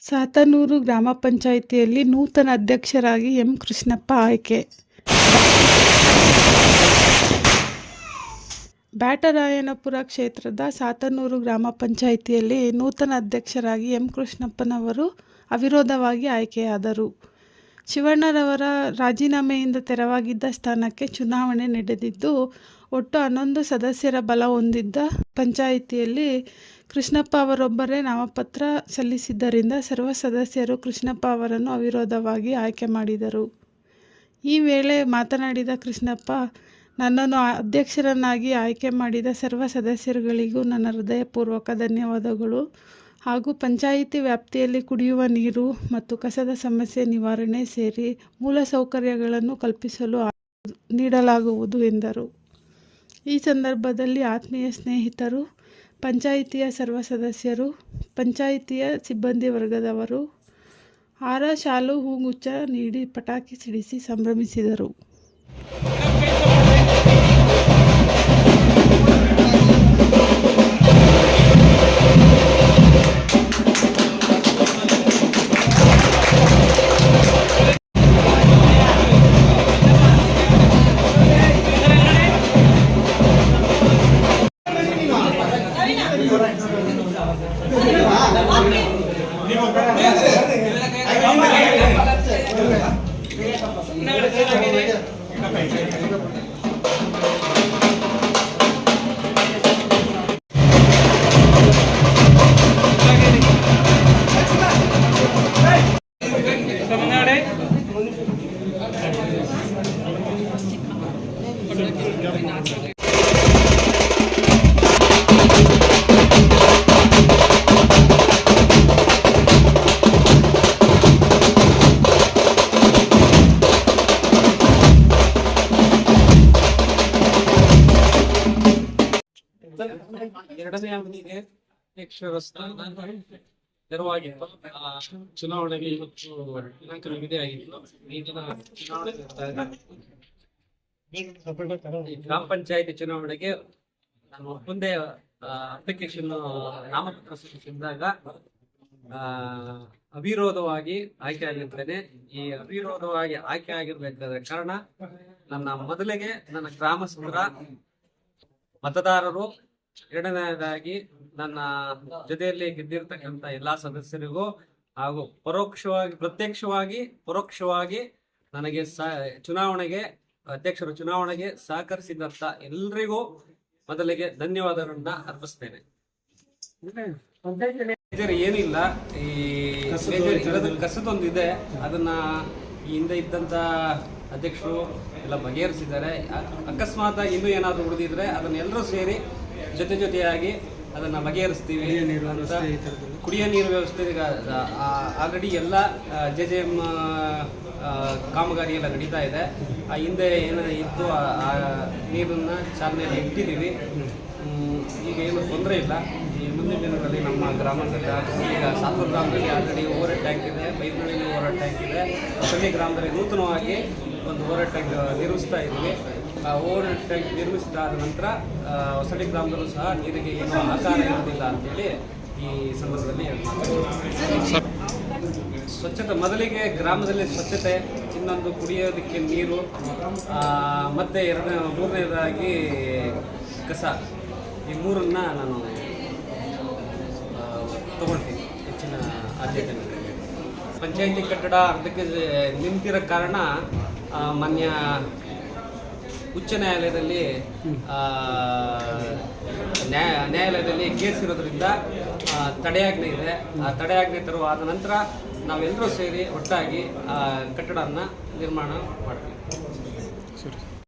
ಸಾತನೂರು ಗ್ರಾಮ ಪಂಚಾಯಿತಿಯಲ್ಲಿ ನೂತನ ಅಧ್ಯಕ್ಷರಾಗಿ ಎಂ ಕೃಷ್ಣಪ್ಪ ಆಯ್ಕೆ. ಬ್ಯಾಟರಾಯನಪುರ ಕ್ಷೇತ್ರದ ಸಾತನೂರು ಗ್ರಾಮ ಪಂಚಾಯಿತಿಯಲ್ಲಿ ನೂತನ ಅಧ್ಯಕ್ಷರಾಗಿ ಎಂ ಕೃಷ್ಣಪ್ಪನವರು ಅವಿರೋಧವಾಗಿ ಆಯ್ಕೆಯಾದರು. ಶಿವಣ್ಣರವರ ರಾಜೀನಾಮೆಯಿಂದ ತೆರವಾಗಿದ್ದ ಸ್ಥಾನಕ್ಕೆ ಚುನಾವಣೆ ನಡೆದಿದ್ದು, ಒಟ್ಟು ಹನ್ನೊಂದು ಸದಸ್ಯರ ಬಲ ಹೊಂದಿದ್ದ ಪಂಚಾಯಿತಿಯಲ್ಲಿ ಕೃಷ್ಣಪ್ಪ ಅವರೊಬ್ಬರೇ ನಾಮಪತ್ರ ಸಲ್ಲಿಸಿದ್ದರಿಂದ ಸರ್ವ ಸದಸ್ಯರು ಕೃಷ್ಣಪ್ಪ ಅವರನ್ನು ಅವಿರೋಧವಾಗಿ ಆಯ್ಕೆ ಮಾಡಿದರು. ಈ ವೇಳೆ ಮಾತನಾಡಿದ ಕೃಷ್ಣಪ್ಪ, ನನ್ನನ್ನು ಅಧ್ಯಕ್ಷರನ್ನಾಗಿ ಆಯ್ಕೆ ಮಾಡಿದ ಸರ್ವ ಸದಸ್ಯರುಗಳಿಗೂ ನನ್ನ ಹೃದಯಪೂರ್ವಕ ಧನ್ಯವಾದಗಳು. ಹಾಗೂ ಪಂಚಾಯಿತಿ ವ್ಯಾಪ್ತಿಯಲ್ಲಿ ಕುಡಿಯುವ ನೀರು ಮತ್ತು ಕಸದ ಸಮಸ್ಯೆ ನಿವಾರಣೆ ಸೇರಿ ಮೂಲಸೌಕರ್ಯಗಳನ್ನು ಕಲ್ಪಿಸಲು ನೀಡಲಾಗುವುದು ಎಂದರು. ಈ ಸಂದರ್ಭದಲ್ಲಿ ಆತ್ಮೀಯ ಸ್ನೇಹಿತರು, ಪಂಚಾಯಿತಿಯ ಸರ್ವ ಸದಸ್ಯರು, ಪಂಚಾಯಿತಿಯ ಸಿಬ್ಬಂದಿ ವರ್ಗದವರು ಹಾರ ಶಾಲು ಹೂಗುಚ್ಛ ನೀಡಿ ಪಟಾಕಿ ಸಿಡಿಸಿ ಸಂಭ್ರಮಿಸಿದರು. ಎರಡನೇ ಅವಧಿಗೆ ಆ ಚುನಾವಣೆಗೆ ಇವತ್ತು ದಿನಾಂಕ ನಿಗದಿ ಆಗಿತ್ತು ಚುನಾವಣೆ ಗ್ರಾಮ ಪಂಚಾಯತಿ ಚುನಾವಣೆಗೆ ನಾನು ಮುಂದೆ ಅಪ್ಲಿಕೇಶನ್ ನಾಮಪತ್ರ ಸಲ್ಲಿಸಿದಾಗ ಅವಿರೋಧವಾಗಿ ಆಯ್ಕೆ ಆಗಿರ್ತೇನೆ. ಈ ಅವಿರೋಧವಾಗಿ ಆಯ್ಕೆ ಆಗಿರ್ಬೇಕಾದ ಕಾರಣ ನನ್ನ ಮೊದಲಿಗೆ ನನ್ನ ಗ್ರಾಮಸ್ಥರ, ಮತದಾರರು ಎರಡನೇದಾಗಿ ನನ್ನ ಜೊತೆಯಲ್ಲಿ ಗೆದ್ದಿರ್ತಕ್ಕಂಥ ಎಲ್ಲಾ ಸದಸ್ಯರಿಗೂ ಹಾಗೂ ಪರೋಕ್ಷವಾಗಿ ಪ್ರತ್ಯಕ್ಷವಾಗಿ ಪರೋಕ್ಷವಾಗಿ ನನಗೆ ಚುನಾವಣೆಗೆ ಅಧ್ಯಕ್ಷರ ಚುನಾವಣೆಗೆ ಸಹಕರಿಸಿದಂತ ಎಲ್ರಿಗೂ ಮೊದಲಿಗೆ ಧನ್ಯವಾದಗಳನ್ನ ಅರ್ಪಿಸ್ತೇನೆ. ಏನಿಲ್ಲ ಈ ಕಸದೊಂದಿದೆ. ಅದನ್ನ ಈ ಹಿಂದೆ ಇದ್ದಂತ ಅಧ್ಯಕ್ಷರು ಎಲ್ಲ ಬಗೆಹರಿಸಿದ್ದಾರೆ. ಅಕಸ್ಮಾತ್ ಆಗಿ ಇನ್ನೂ ಏನಾದರೂ ಉಳಿದಿದ್ರೆ ಅದನ್ನೆಲ್ಲರೂ ಸೇರಿ ಜೊತೆ ಜೊತೆಯಾಗಿ ಅದನ್ನು ಬಗೆಹರಿಸ್ತೀವಿ ಅಂತ. ಕುಡಿಯೋ ನೀರು ವ್ಯವಸ್ಥೆ ಈಗ ಆಲ್ರೆಡಿ ಎಲ್ಲ ಜೆ ಜೆ ಎಂ ಕಾಮಗಾರಿ ಎಲ್ಲ ನಡೀತಾ ಇದೆ. ಆ ಹಿಂದೆ ಏನು ಇತ್ತು ಆ- ನೀರನ್ನು ಚಾಲನೆ ಚಾಲನೆಯಲ್ಲಿ ಇಟ್ಟಿದ್ದೀವಿ. ಈಗ ಏನು ತೊಂದರೆ ಇಲ್ಲ. ಈ ಮುಂದಿನ ದಿನಗಳಲ್ಲಿ ನಮ್ಮ ಗ್ರಾಮದಲ್ಲಿ ಈಗ ಸಾತೂರು ಗ್ರಾಮದಲ್ಲಿ ಆಲ್ರೆಡಿ ಓವರ್ ಟ್ಯಾಂಕ್ ಇದೆ ಬೈರ್ನಳ್ಳಿಲಿ ಓವರ್ ಟ್ಯಾಂಕ್ ಇದೆ. ಪ್ರತಿ ಗ್ರಾಮದಲ್ಲಿ ನೂತನವಾಗಿ ಒಂದು ಓವರ್ ಟ್ಯಾಂಕ್ ನಿರ್ಮಿಸ್ತಾ ಇದ್ದೀವಿ. ಓವರ್ ಟ್ಯಾಂಕ್ ನಿರ್ಮಿಸಿದಾದ ನಂತರ ಹೊಸಳ್ಳಿ ಗ್ರಾಮದಲ್ಲೂ ಸಹ ನೀರಿಗೆ ಏನು ಆಕಾರ ಇರೋದಿಲ್ಲ ಅಂತೇಳಿ ಈ ಸಂದರ್ಭದಲ್ಲಿ ಹೇಳ್ತೀನಿ. ಸ್ವಚ್ಛತೆ ಮೊದಲಿಗೆ ಗ್ರಾಮದಲ್ಲಿ ಸ್ವಚ್ಛತೆ ಇನ್ನೊಂದು ಕುಡಿಯೋದಕ್ಕೆ ನೀರು ಮತ್ತೆ ಎರಡನೇ ಮೂರನೇದಾಗಿ ಕಸ ಈ ಮೂರನ್ನ ನಾನು ತಗೊಳ್ತೀನಿ ಹೆಚ್ಚಿನ ಆದ್ಯತೆ. ಪಂಚಾಯಿತಿ ಕಟ್ಟಡ ಅರ್ಧಕ್ಕೆ ನಿಂತಿರೋ ಕಾರಣ ಮಾನ್ಯ ಉಚ್ಚ ನ್ಯಾಯಾಲಯದಲ್ಲಿ ನ್ಯಾಯಾಲಯದಲ್ಲಿ ಕೇಸ್ ಇರೋದ್ರಿಂದ ತಡೆಯಾಜ್ಞೆ ಇದೆ. ಆ ತಡೆಯಾಜ್ಞೆ ತರುವಾದ ನಂತರ ನಾವೆಲ್ಲರೂ ಸೇರಿ ಒಟ್ಟಾಗಿ, ಆ ಕಟ್ಟಡನ ನಿರ್ಮಾಣ ಮಾಡ್ತೀವಿ.